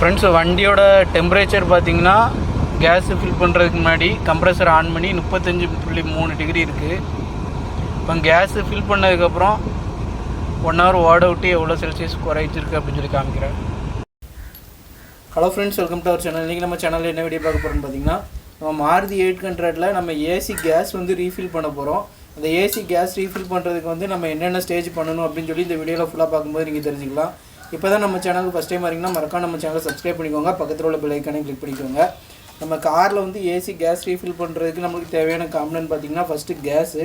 Friends வண்டியோட temperature பார்த்தீங்கன்னா gas fill பண்ணுறதுக்கு முன்னாடி கம்ப்ரஸர் ஆன் பண்ணி முப்பத்தஞ்சு புள்ளி மூணு டிகிரி இருக்குது இப்போ கேஸு ஃபில் பண்ணதுக்கப்புறம் ஒன் ஹவர் ஓட விட்டு எவ்வளோ செல்சியஸ் குறைச்சிருக்கு அப்படின்னு சொல்லி காமிக்கிறேன். Hello friends welcome to our channel இன்றைக்கி நம்ம சேனலில் என்ன வீடியோ பார்க்க போகிறோம்னு பார்த்தீங்கன்னா நம்ம மாருதி எயிட் ஹண்ட்ரடில் நம்ம ஏசி கேஸ் வந்து ரீஃபில் பண்ண போகிறோம் அந்த ஏசி கேஸ் ரீஃபில் பண்ணுறதுக்கு வந்து நம்ம என்னென்ன ஸ்டேஜ் பண்ணணும் அப்படின்னு சொல்லி இந்த வீடியோவில் ஃபுல்லாக பார்க்கும்போது நீங்கள் தெரிஞ்சுக்கலாம். இப்போ தான் நம்ம சேனலுக்கு ஃபஸ்ட் டைம் வரீங்கன்னா மறக்காம நம்ம சேனலை சப்ஸ்கிரைப் பண்ணிக்கோங்க. பக்கத்தில் உள்ள பெல் கிளிக் பண்ணிக்கோங்க. நம்ம காரில் வந்து ஏசி கேஸ் ரீஃபில் பண்ணுறதுக்கு நம்மளுக்கு தேவையான காம்பனன்ட் பார்த்தீங்கன்னா ஃபஸ்ட்டு கேஸு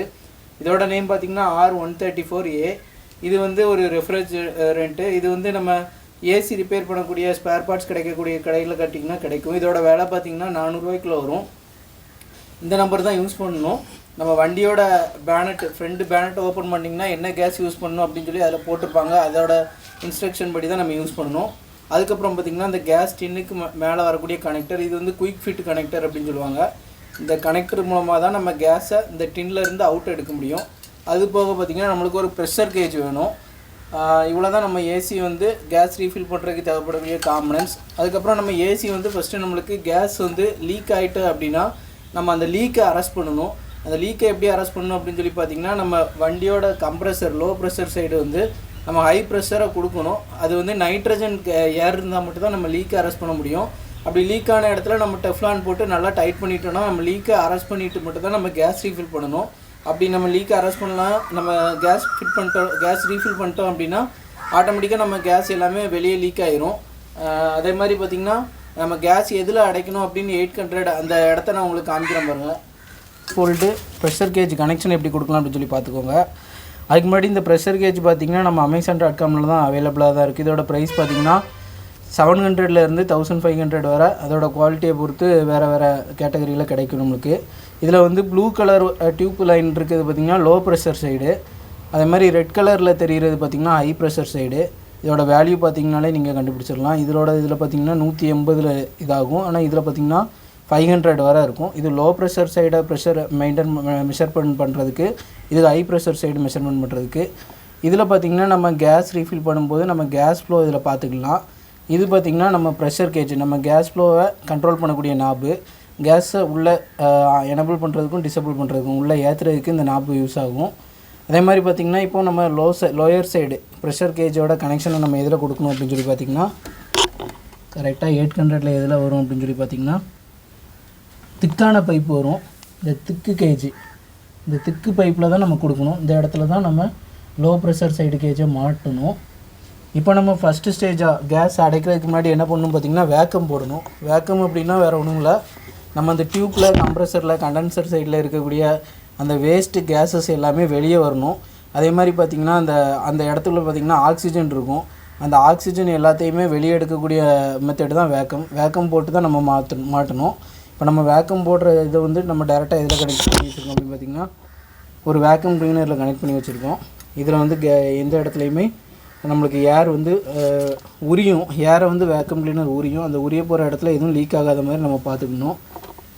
இதோட நேம் பார்த்தீங்கன்னா R one thirty four A இது வந்து ஒரு ரெஃப்ரிஜரண்ட்டு இது வந்து நம்ம ஏசி ரிப்பேர் பண்ணக்கூடிய ஸ்பேர் பார்ட்ஸ் கிடைக்கக்கூடிய கடையில் கட்டிங்கன்னா கிடைக்கும். இதோட விலை பார்த்தீங்கன்னா நானூறுரூவாய்க்குள்ள வரும். இந்த நம்பர் தான் யூஸ் பண்ணணும். நம்ம வண்டியோட பேனட் ஃப்ரண்ட் பேனட் ஓப்பன் பண்ணிங்கன்னா என்ன கேஸ் யூஸ் பண்ணணும் அப்படின்னு சொல்லி அதில் போட்டிருப்பாங்க. அதோட இன்ஸ்ட்ரக்ஷன் படி தான் நம்ம யூஸ் பண்ணணும். அதுக்கப்புறம் பார்த்திங்கன்னா இந்த கேஸ் டின்னுக்கு மேலே வரக்கூடிய கனெக்டர் இது வந்து குயிக் ஃபிட் கனெக்டர் அப்படின்னு சொல்லுவாங்க. இந்த கனெக்டர் மூலமாக தான் நம்ம கேஸை இந்த டின்லேருந்து அவுட் எடுக்க முடியும். அது போக பார்த்திங்கன்னா நம்மளுக்கு ஒரு ப்ரெஷர் கேஜ் வேணும். இவ்வளோ தான் நம்ம ஏசி வந்து கேஸ் ரீஃபில் பண்ணுறதுக்கு தேவைப்படக்கூடிய காம்பனன்ஸ் அதுக்கப்புறம் நம்ம ஏசி வந்து ஃபஸ்ட்டு நம்மளுக்கு கேஸ் வந்து லீக் ஆகிட்டு அப்படின்னா நம்ம அந்த லீக்கை அரெஸ்ட் பண்ணணும். அந்த லீக்கை எப்படி அரெஸ்ட் பண்ணணும் அப்படின்னு சொல்லி பார்த்தீங்கன்னா நம்ம வண்டியோட கம்ப்ரெஷர் லோ ப்ரெஷர் சைடு வந்து நம்ம ஹை ப்ரெஷரை கொடுக்கணும். அது வந்து நைட்ரஜன் ஏர் இருந்தால் மட்டும்தான் நம்ம லீக்கை அரெஸ்ட் பண்ண முடியும். அப்படி லீக் ஆன இடத்துல நம்ம டெஃப்லான் போட்டு நல்லா டைட் பண்ணிட்டோம்னா நம்ம லீக்கை அரெஸ்ட் பண்ணிட்டு மட்டும் தான் நம்ம கேஸ் ரீஃபில் பண்ணணும். அப்படி நம்ம லீக்கை அரெஸ்ட் பண்ணலாம். நம்ம கேஸ் ஃபிட் பண்ணிட்டோம் கேஸ் ரீஃபில் பண்ணிட்டோம் அப்படின்னா ஆட்டோமேட்டிக்காக நம்ம கேஸ் எல்லாமே வெளியே லீக் ஆயிரும். அதே மாதிரி பார்த்திங்கன்னா நம்ம கேஸ் எதில் அடைக்கணும் அப்படின்னு எயிட் ஹண்ட்ரட் அந்த இடத்த நான் உங்களுக்கு காமிக்கிறேன் பாருங்கள் போல்ட்டு ப்ரெஷர் கேஜ் கனெக்ஷன் எப்படி கொடுக்கலாம் அப்படின்னு சொல்லி பார்த்துக்கோங்க. அதுக்கு முன்னாடி இந்த ப்ரெஷர் கேஜ் பார்த்தீங்கன்னா நம்ம அமேசான் டாட் காமில் தான் அவைலபிளாக தான் இருக்குது இதோட ப்ரைஸ் பார்த்தீங்கன்னா செவன் ஹண்ட்ரட்லேருந்து தௌசண்ட் ஃபைவ் ஹண்ட்ரட் வர அதோட குவாலிட்டியை பொறுத்து வேறு வேறு கேட்டகரியில் கிடைக்கும் நம்மளுக்கு. இதில் வந்து ப்ளூ கலர் டியூப் லைன் இருக்குது பார்த்திங்கன்னா லோ ப்ரெஷர் சைடு அதே மாதிரி ரெட் கலரில் தெரிகிறது பார்த்திங்கன்னா ஹை ப்ரெஷர் சைடு இதோட வேல்யூ பார்த்தீங்கனாலே நீங்கள் கண்டுபிடிச்சிடலாம். இதோட இதில் பார்த்தீங்கன்னா நூற்றி எண்பதில் இதாகும். ஆனால் இதில் பார்த்தீங்கன்னா ஃபைவ் ஹண்ட்ரட் வரை இருக்கும். இது லோ ப்ரெஷர் சைடை ப்ரெஷர் மெயின்டைன் மெஷர்மெண்ட் பண்ணுறதுக்கு இது ஹை ப்ரெஷர் சைடு மெஷர்மெண்ட் பண்ணுறதுக்கு இதில் பார்த்திங்கன்னா நம்ம கேஸ் ரீஃபில் பண்ணும்போது நம்ம கேஸ் ஃப்ளோ இதில் பார்த்துக்கலாம் இது பார்த்திங்கன்னா நம்ம ப்ரெஷர் கேஜ் நம்ம கேஸ் ஃப்ளோவை கண்ட்ரோல் பண்ணக்கூடிய நாபு கேஸை உள்ளே எனபிள் பண்ணுறதுக்கும் டிசபிள் பண்ணுறதுக்கும் உள்ளே ஏற்றுறதுக்கு இந்த நாப்பு யூஸ் ஆகும். அதே மாதிரி பார்த்திங்கன்னா இப்போ நம்ம low side lower side pressure கேஜோட கனெக்ஷனை நம்ம எதில் கொடுக்கணும் அப்படின்னு சொல்லி பார்த்திங்கன்னா கரெக்டாக எயிட் ஹண்ட்ரடில் எதில் வரும் அப்படின்னு சொல்லி பார்த்திங்கன்னா திக்கான பைப் வரும். இந்த திக்கு கேஜி. இந்த திக்கு பைப்பில் தான் நம்ம கொடுக்கணும். இந்த இடத்துல தான் நம்ம லோ ப்ரெஷர் சைடு கேஜை மாட்டணும். இப்போ நம்ம ஃபஸ்ட்டு ஸ்டேஜாக கேஸ் அடைக்கிறதுக்கு முன்னாடி என்ன பண்ணணும் பார்த்திங்கன்னா வேக்கம் போடணும். வேக்கம் அப்படின்னா வேறு ஒன்றும் இல்லை. நம்ம அந்த டியூப்பில் கம்ப்ரெசரில் கண்டென்சர் சைடில் இருக்கக்கூடிய அந்த வேஸ்ட்டு கேஸஸ் எல்லாமே வெளியே வரணும். அதே மாதிரி பார்த்திங்கன்னா அந்த அந்த இடத்துல பார்த்திங்கன்னா ஆக்சிஜன் இருக்கும். அந்த ஆக்சிஜன் எல்லாத்தையுமே வெளியே எடுக்கக்கூடிய மெத்தட் தான் வேக்கம் வேக்கம் போட்டு தான் நம்ம மாற்று மாட்டணும். இப்போ நம்ம வேக்கம் போடுற இதை வந்து நம்ம டேரெக்டாக இதில் கனெக்ட் பண்ணி வச்சுருக்கோம் அப்படின்னு பார்த்திங்கன்னா ஒரு வேக்கம் க்ளீனரில் கனெக்ட் பண்ணி வச்சுருக்கோம். இதில் வந்து கே எந்த இடத்துலையுமே நம்மளுக்கு ஏர் வந்து உரியும். ஏரை வந்து வேக்கம் க்ளீனர் உரியும். அந்த உரிய போகிற இடத்துல எதுவும் லீக் ஆகாத மாதிரி நம்ம பார்த்துக்கணும்.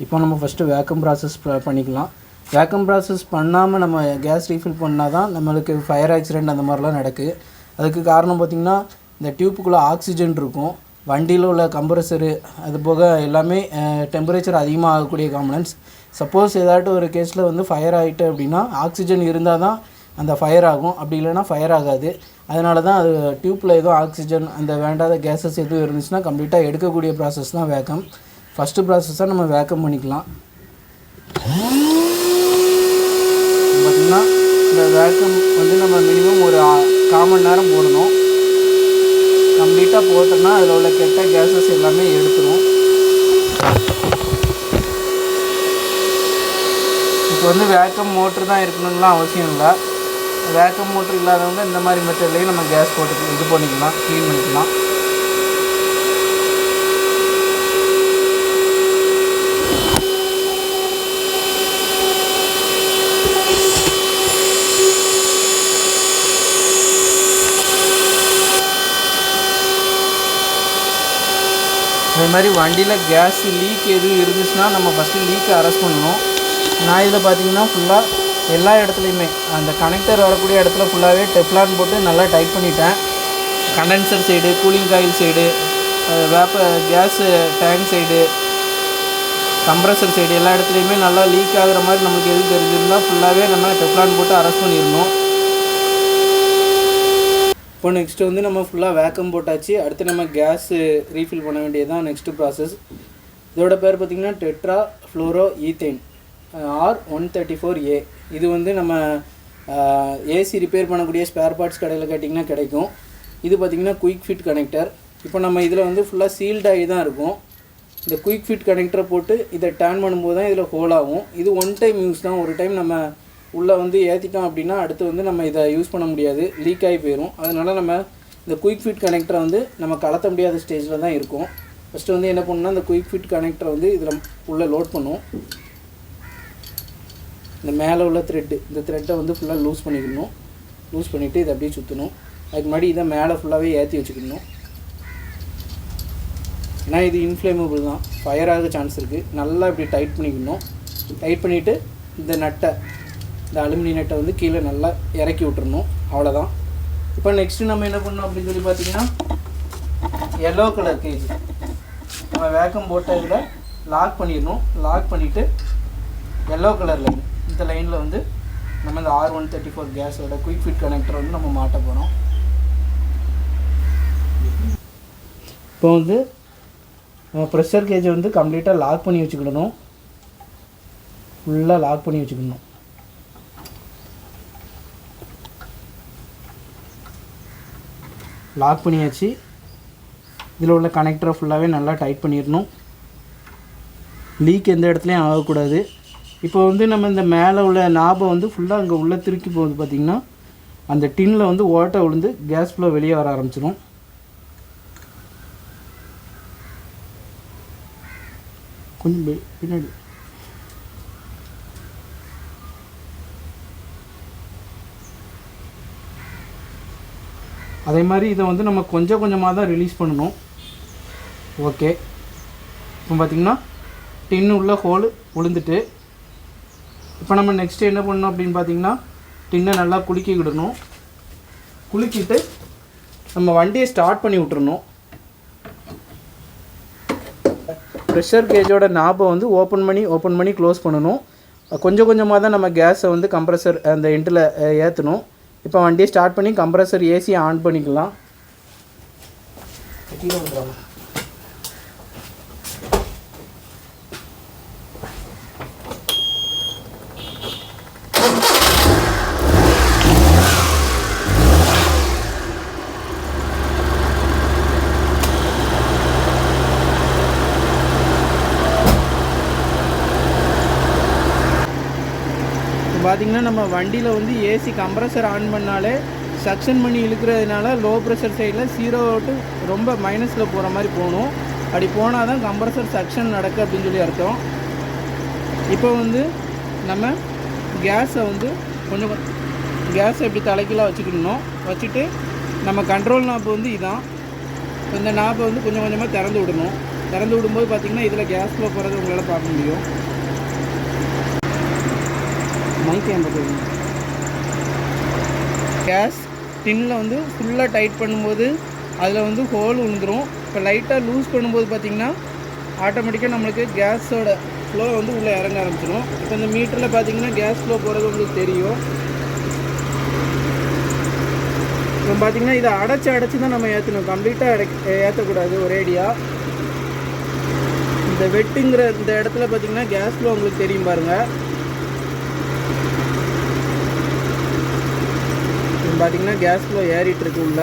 இப்போ நம்ம ஃபஸ்ட்டு வேக்கம் ப்ராசஸ் பண்ணிக்கலாம். வேக்கம் ப்ராசஸ் பண்ணாமல் நம்ம கேஸ் ரீஃபில் பண்ணால் தான் நம்மளுக்கு ஃபயர் ஆக்சிடெண்ட் அந்த மாதிரிலாம் நடக்குது அதுக்கு காரணம் பார்த்திங்கன்னா இந்த டியூப்புக்குள்ளே ஆக்சிஜன் இருக்கும். வண்டியில் உள்ள கம்ப்ரஸரு அது போக எல்லாமே டெம்பரேச்சர் அதிகமாக ஆகக்கூடிய காம்பனன்ஸ் சப்போஸ் ஏதாட்டும் ஒரு கேஸில் வந்து ஃபயர் ஆகிட்டு அப்படின்னா ஆக்சிஜன் இருந்தால் தான் அந்த ஃபயர் ஆகும். அப்படி இல்லைன்னா ஃபயர் ஆகாது. அதனால தான் அது டியூப்பில் எதுவும் ஆக்சிஜன் அந்த வேண்டாத கேஸஸ் எதுவும் இருந்துச்சுன்னா கம்ப்ளீட்டாக எடுக்கக்கூடிய ப்ராசஸ் தான் வேக்கம் ஃபஸ்ட்டு ப்ராசஸாக நம்ம வேக்கம் பண்ணிக்கலாம். பார்த்திங்கன்னா இந்த வேக்கம் வந்து நம்ம மினிமம் ஒரு கால் மணி நேரம் போடணும். கம்ப்ளீட்டாக போட்டோம்னா அதில் உள்ள கெட்ட கேஸஸ் எல்லாமே எடுத்துரும். இப்போ வந்து வேக்கம் மோட்ரு தான் இருக்கணும்லாம் அவசியம் இல்லை. வேக்கம் மோட்ரு இல்லாதவங்க இந்த மாதிரி மெத்தட்லேயும் நம்ம கேஸ் போட்டு இது பண்ணிக்கலாம் க்ளீன் பண்ணிக்கலாம். அதே மாதிரி வண்டியில் கேஸ் லீக் எதுவும் இருந்துச்சுன்னா நம்ம ஃபஸ்ட்டு லீக்கை அரெஸ்ட் பண்ணணும். நான் இதில் பார்த்தீங்கன்னா ஃபுல்லாக எல்லா இடத்துலையுமே அந்த கனெக்டர் வரக்கூடிய இடத்துல ஃபுல்லாகவே டெஃப்லான் போட்டு நல்லா டைட் பண்ணிட்டேன். Condenser side cooling coil side vapour gas tank side compressor side எல்லா இடத்துலையுமே நல்லா லீக் ஆகிற மாதிரி நமக்கு எது தெரிஞ்சிருந்தால் ஃபுல்லாகவே நம்ம டெப்லான் போட்டு அரெஸ்ட் பண்ணிடணும். இப்போ நெக்ஸ்ட்டு வந்து நம்ம ஃபுல்லாக வேக்கம் போட்டாச்சு. அடுத்து நம்ம கேஸு ரீஃபில் பண்ண வேண்டியது தான் நெக்ஸ்ட்டு ப்ராசஸ் இதோட பேர் பார்த்திங்கன்னா tetrafluoroethane R one thirty four A இது வந்து நம்ம ஏசி ரிப்பேர் பண்ணக்கூடிய ஸ்பேர் பார்ட்ஸ் கடையில் கேட்டிங்கன்னா கிடைக்கும். இது பார்த்திங்கன்னா குயிக் ஃபிட் கனெக்டர் இப்போ நம்ம இதில் வந்து ஃபுல்லாக சீல்டாகி தான் இருக்கும். இந்த குயிக் ஃபிட் கனெக்டரை போட்டு இதை டேன் பண்ணும்போது தான் இதில் ஹோல் ஆகும். இது ஒன் டைம் யூஸ் தான். ஒரு டைம் நம்ம உள்ளே வந்து ஏற்றிட்டோம் அப்படின்னா அடுத்து வந்து நம்ம இதை யூஸ் பண்ண முடியாது. லீக் ஆகி போயிடும் அதனால் நம்ம இந்த குயிக் ஃபிட் கனெக்டரை வந்து நம்ம கலத்த முடியாத ஸ்டேஜில் தான் இருக்கும். ஃபஸ்ட்டு வந்து என்ன பண்ணணும்னா இந்த குயிக் ஃபிட் கனெக்டரை வந்து இதில் உள்ளே லோட் பண்ணும். இந்த மேலே உள்ள த்ரெட்டு இந்த த்ரெட்டை வந்து ஃபுல்லாக லூஸ் பண்ணிக்கணும். லூஸ் பண்ணிவிட்டு இதை அப்படியே சுற்றணும் அதுக்கு முன்னாடி இதை மேலே ஃபுல்லாகவே ஏற்றி வச்சுக்கணும். ஏன்னா இது இன்ஃப்ளேமபிள் தான். ஃபயர் ஆக சான்ஸ் இருக்குது நல்லா இப்படி டைட் பண்ணிக்கணும். டைட் பண்ணிவிட்டு இந்த நட்டை இந்த அலுமினியட்டை வந்து கீழே நல்லா இறக்கி விட்டுருணும் அவ்வளோதான் இப்போ நெக்ஸ்ட்டு நம்ம என்ன பண்ணோம் அப்படின்னு சொல்லி பார்த்தீங்கன்னா எல்லோ கலர் கேஜ் நம்ம வேக்கம் போட்ட இதில் லாக் பண்ணிடணும். லாக் பண்ணிவிட்டு எல்லோ கலர் லைன் இந்த லைனில் வந்து நம்ம இந்த ஆர் ஒன் தேர்ட்டி ஃபோர் கேஸோட குயிக் ஃபிட் கனெக்டர் வந்து நம்ம மாட்ட போகிறோம் இப்போ வந்து நம்ம ப்ரெஷர் கேஜை வந்து கம்ப்ளீட்டாக லாக் பண்ணி வச்சுக்கிடணும். ஃபுல்லாக லாக் பண்ணி வச்சுக்கணும் லாக் பண்ணியாச்சு. இதில் உள்ள கனெக்டரை ஃபுல்லாகவே நல்லா டைட் பண்ணிடணும். லீக் எந்த இடத்துலையும் ஆகக்கூடாது. இப்போ வந்து நம்ம இந்த மேலே உள்ள நாபை வந்து ஃபுல்லாக அங்கே உள்ளே திருக்கி போகுது பார்த்திங்கன்னா அந்த டின்னில் வந்து ஓட்டை விழுந்து கேஸ் ஃப்ளோ வெளியே வர ஆரம்பிச்சிடும் கொஞ்சம் பின்னாடி. அதே மாதிரி இதை வந்து நம்ம கொஞ்சம் கொஞ்சமாக தான் ரிலீஸ் பண்ணணும். ஓகே இப்போ பார்த்திங்கன்னா டின்னு உள்ள ஹோல் விழுந்துட்டு இப்போ நம்ம நெக்ஸ்ட்டு என்ன பண்ணணும் அப்படின்னு பார்த்தீங்கன்னா டின்னை நல்லா குலுக்கிக்கிடணும். குலுக்கிட்டு நம்ம வண்டியை ஸ்டார்ட் பண்ணி விட்டுறணும். ப்ரெஷர் கேஜோட நாபை வந்து ஓப்பன் பண்ணி ஓப்பன் பண்ணி க்ளோஸ் பண்ணணும். கொஞ்சம் கொஞ்சமாக தான் நம்ம கேஸை வந்து கம்ப்ரஸர் அந்த எண்டில் ஏற்றணும் இப்போ வண்டியை ஸ்டார்ட் பண்ணி கம்ப்ரஸர் ஏசியை ஆன் பண்ணிக்கலாம். பார்த்தீங்கன்னா நம்ம வண்டியில் வந்து ஏசி கம்ப்ரஸர் ஆன் பண்ணாலே சக்ஷன் பண்ணி இழுக்கிறதுனால லோ ப்ரெஷர் சைடில் ஜீரோ டு ரொம்ப மைனஸில் போகிற மாதிரி போகணும். அப்படி போனால் தான் கம்ப்ரஸர் சக்ஷன் நடக்கு அப்படின்னு சொல்லி அர்த்தம். இப்போ வந்து நம்ம கேஸை வந்து கொஞ்சம் கேஸை இப்படி தலைக்கீழாக வச்சுக்கணும். வச்சுட்டு நம்ம கண்ட்ரோல் நாப்பு வந்து இதான். இந்த நாப்பை வந்து கொஞ்சம் கொஞ்சமாக திறந்து விடணும். திறந்து விடும்போது பார்த்திங்கன்னா இதில் கேஸ் ஃப்ளோ போகிறது உங்களால் பார்க்க முடியும். மைக் ஏன் கேஸ் டின்னில் வந்து ஃபுல்லாக டைட் பண்ணும்போது அதில் வந்து ஹோல் விழுந்துரும் இப்போ லைட்டாக லூஸ் பண்ணும்போது பார்த்திங்கன்னா ஆட்டோமேட்டிக்காக நம்மளுக்கு கேஸோட ஃப்ளோ வந்து உள்ளே இறங்க ஆரம்பிச்சிடும் இப்போ இந்த மீட்டரில் பார்த்தீங்கன்னா கேஸ் ஃப்ளோ போகிறது உங்களுக்கு தெரியும். இப்போ பார்த்தீங்கன்னா இதை அடைச்சி அடைச்சி தான் நம்ம ஏற்றணும் கம்ப்ளீட்டாக அடை ஏற்றக்கூடாது ஒரேடியாக இந்த வெட்டுங்கிற இந்த இடத்துல பார்த்தீங்கன்னா கேஸ் ஃப்ளோ உங்களுக்கு தெரியும் பாருங்கள் பார்த்தீங்கன்னா கேஸ் ஃப்ளோ ஏறிட்டு இருக்கு உள்ள.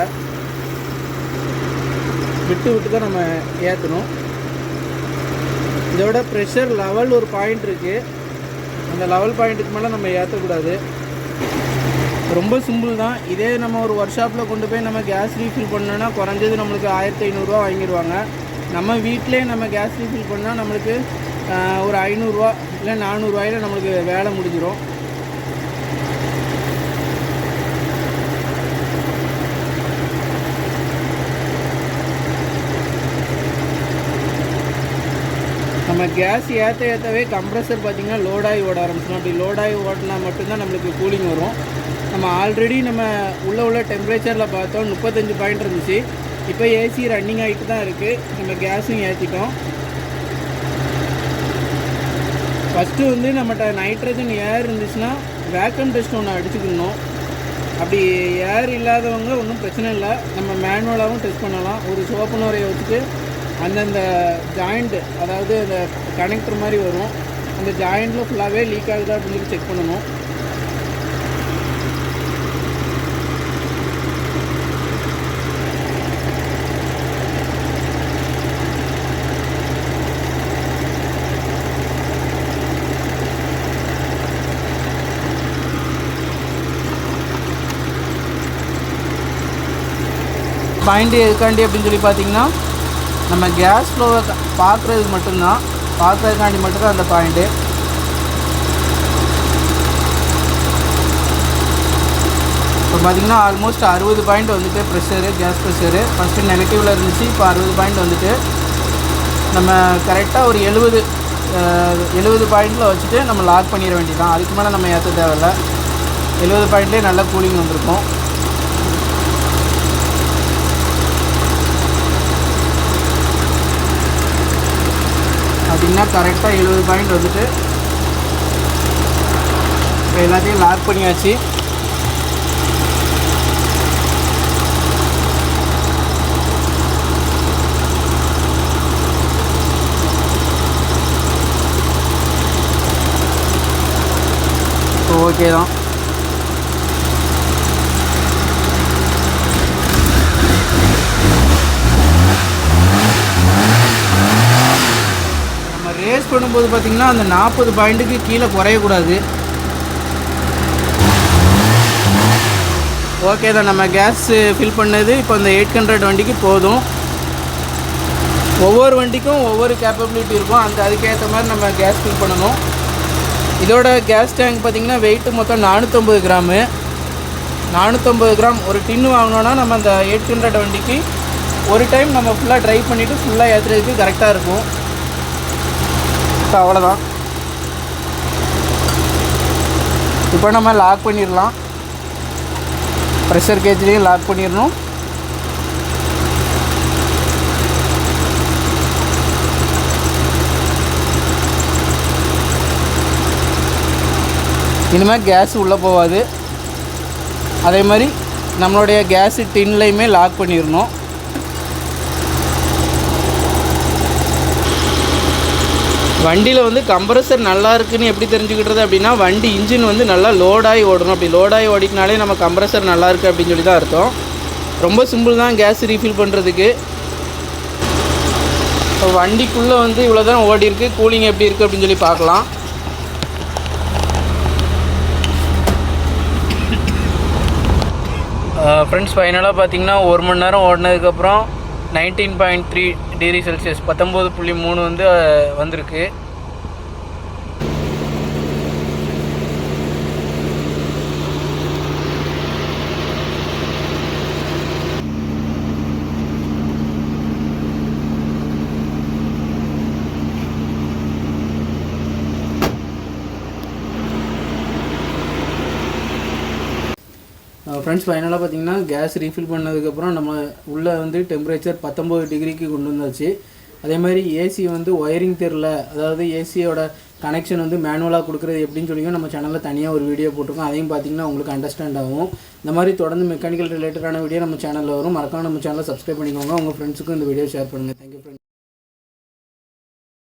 விட்டு விட்டு தான் நம்ம ஏற்றணும் இதோட ப்ரெஷர் லெவல் ஒரு பாயிண்ட் இருக்குது அந்த லெவல் பாயிண்ட்டுக்கு மேலே நம்ம ஏற்றக்கூடாது ரொம்ப சிம்பிள் தான். இதே நம்ம ஒரு ஒர்க் ஷாப்பில் கொண்டு போய் நம்ம கேஸ் ரீஃபில் பண்ணோன்னா குறைஞ்சது நம்மளுக்கு ஆயிரத்தி ஐநூறுரூவா வாங்கிடுவாங்க. நம்ம வீட்டிலே நம்ம கேஸ் ரீஃபில் பண்ணால் நம்மளுக்கு ஒரு ஐநூறுரூவா இல்லை நானூறுரூவாயில் நம்மளுக்கு வேலை முடிஞ்சிடும் கேஸ் ஏற்ற ஏற்றவே கம்ப்ரஸர் பார்த்திங்கன்னா லோடாகி ஓட ஆரம்பிச்சிடும் அப்படி லோடாகி ஓட்டினா மட்டும்தான் நம்மளுக்கு கூலிங் வரும். நம்ம ஆல்ரெடி நம்ம உள்ள உள்ள டெம்பரேச்சரில் பார்த்தோம் முப்பத்தஞ்சு பாயிண்ட் இருந்துச்சு. இப்போ ஏசி ரன்னிங் ஆகிட்டு தான் இருக்குது நம்ம கேஸும் ஏற்றிட்டோம் ஃபஸ்ட்டு வந்து நம்மகிட்ட நைட்ரஜன் ஏர் இருந்துச்சுன்னா வேக்கம் டெஸ்ட் ஒன்று அடிச்சுக்கணும். அப்படி ஏர் இல்லாதவங்க ஒன்றும் பிரச்சனை இல்லை. நம்ம மேனுவலாகவும் டெஸ்ட் பண்ணலாம். ஒரு சோப்பு நுரையை வச்சுட்டு அந்தந்த ஜாயிண்ட் அதாவது அந்த கனெக்டர் மாதிரி வரும். அந்த ஜாயிண்டில் ஃபுல்லாகவே லீக் ஆகுதா அப்படின்னு சொல்லி செக் பண்ணணும். பாயிண்ட் எதுக்காண்டி அப்படின்னு சொல்லி பார்த்தீங்கன்னா நம்ம கேஸ் ஃப்ளோவை பார்க்குறது மட்டும்தான் பார்க்குறதுக்காண்டி மட்டும்தான் அந்த பாயிண்ட்டு இப்போ பார்த்தீங்கன்னா ஆல்மோஸ்ட் அறுபது பாயிண்ட் வந்துட்டு ப்ரெஷரு கேஸ் ப்ரெஷரு ஃபஸ்ட்டு நெகட்டிவில் இருந்துச்சு இப்போ அறுபது பாயிண்ட் வந்துட்டு நம்ம கரெக்டாக ஒரு எழுபது எழுபது பாயிண்டில் வச்சுட்டு நம்ம லாக் பண்ணிட வேண்டியதான் அதுக்கு மேலே நம்ம ஏற்ற தேவையில்லை. எழுபது பாயிண்ட்லேயே நல்லா கூலிங் வந்திருக்கும். அப்படின்னா கரெக்டாக எழுபது பாயிண்ட் வந்துட்டு. இப்போ எல்லாத்தையும் லாக் பண்ணியாச்சு. ஓகே தான். நம்ம பண்ணும்போது பார்த்திங்கன்னா அந்த நாற்பது பாயிண்ட்டுக்கு கீழே குறையக்கூடாது. ஓகே தான் நம்ம கேஸ் ஃபில் பண்ணது இப்போ இந்த எயிட் ஹண்ட்ரட் வண்டிக்கு போதும். ஒவ்வொரு வண்டிக்கும் ஒவ்வொரு கேப்பபிலிட்டி இருக்கும். அந்த அதுக்கேற்ற மாதிரி நம்ம கேஸ் ஃபில் பண்ணணும். இதோட கேஸ் டேங்க் பார்த்திங்கன்னா வெயிட்டு மொத்தம் நானூற்றம்பது கிராமு நானூற்றம்பது கிராம் ஒரு டின்னு வாங்கினோன்னா நம்ம அந்த எயிட் ஹண்ட்ரட் வண்டிக்கு ஒரு டைம் நம்ம ஃபுல்லாக ட்ரை பண்ணிவிட்டு ஃபுல்லாக ஏற்றுறதுக்கு கரெக்டாக இருக்கும். ஸோ அவ்வளோதான் இப்போ நம்ம லாக் பண்ணிடலாம். ப்ரெஷர் கேஜ்லேயும் லாக் பண்ணிடணும். இனிமேல் கேஸ் உள்ளே போகாது. அதே மாதிரி நம்மளுடைய கேஸு டின்லையுமே லாக் பண்ணிடணும். வண்டியில் வந்து கம்ப்ரஸர் நல்லா இருக்குன்னு எப்படி தெரிஞ்சுக்கிட்டது அப்படின்னா வண்டி இன்ஜின் வந்து நல்லா லோடாகி ஓடணும். அப்படி லோடாகி ஓடிக்கினாலே நம்ம கம்ப்ரஸர் நல்லா இருக்குது அப்படின்னு சொல்லி தான் அர்த்தம். ரொம்ப சிம்பிள் தான் கேஸ் ரீஃபில் பண்ணுறதுக்கு இப்போ வண்டிக்குள்ளே வந்து இவ்வளோ தான் ஓடி இருக்கு கூலிங் எப்படி இருக்குது அப்படின்னு சொல்லி பார்க்கலாம். ஃப்ரெண்ட்ஸ் ஃபைனலாக பார்த்தீங்கன்னா ஒரு மணி நேரம் ஓடினதுக்கப்புறம் nineteen point three degree Celsius பத்தொம்போது புள்ளி மூணு வந்து வந்திருக்கு. ஃப்ரெண்ட்ஸ் ஃபைனலாக பார்த்தீங்கன்னா கேஸ் ரீஃபில் பண்ணதுக்கப்புறம் நம்ம உள்ளே வந்து டெம்பரேச்சர் பத்தொம்போது டிகிரிக்கு கொண்டு வந்தாச்சு. அதே மாதிரி ஏசி வந்து ஒயரிங் தெரில அதாவது ஏசியோட கனெக்ஷன் வந்து மேனுவலாக கொடுக்குறது எப்படின்னு சொல்லியும் நம்ம சேனலில் தனியாக ஒரு வீடியோ போட்டிருக்கோம். அதையும் பார்த்தீங்கன்னா உங்களுக்கு அண்டர்ஸ்டாண்ட் ஆகும். இந்த மாதிரி தொடர்ந்து மெக்கானிக்கல் ரிலேட்டடான வீடியோ நம்ம சேனலில் வரும். மறக்காம நம்ம சேனலை சப்ஸ்கிரைப் பண்ணிக்கோங்க. உங்கள் ஃப்ரெண்ட்ஸுக்கும் இந்த வீடியோ ஷேர் பண்ணுங்கள் தேங்க்யூ ஃப்ரெண்ட்ஸ்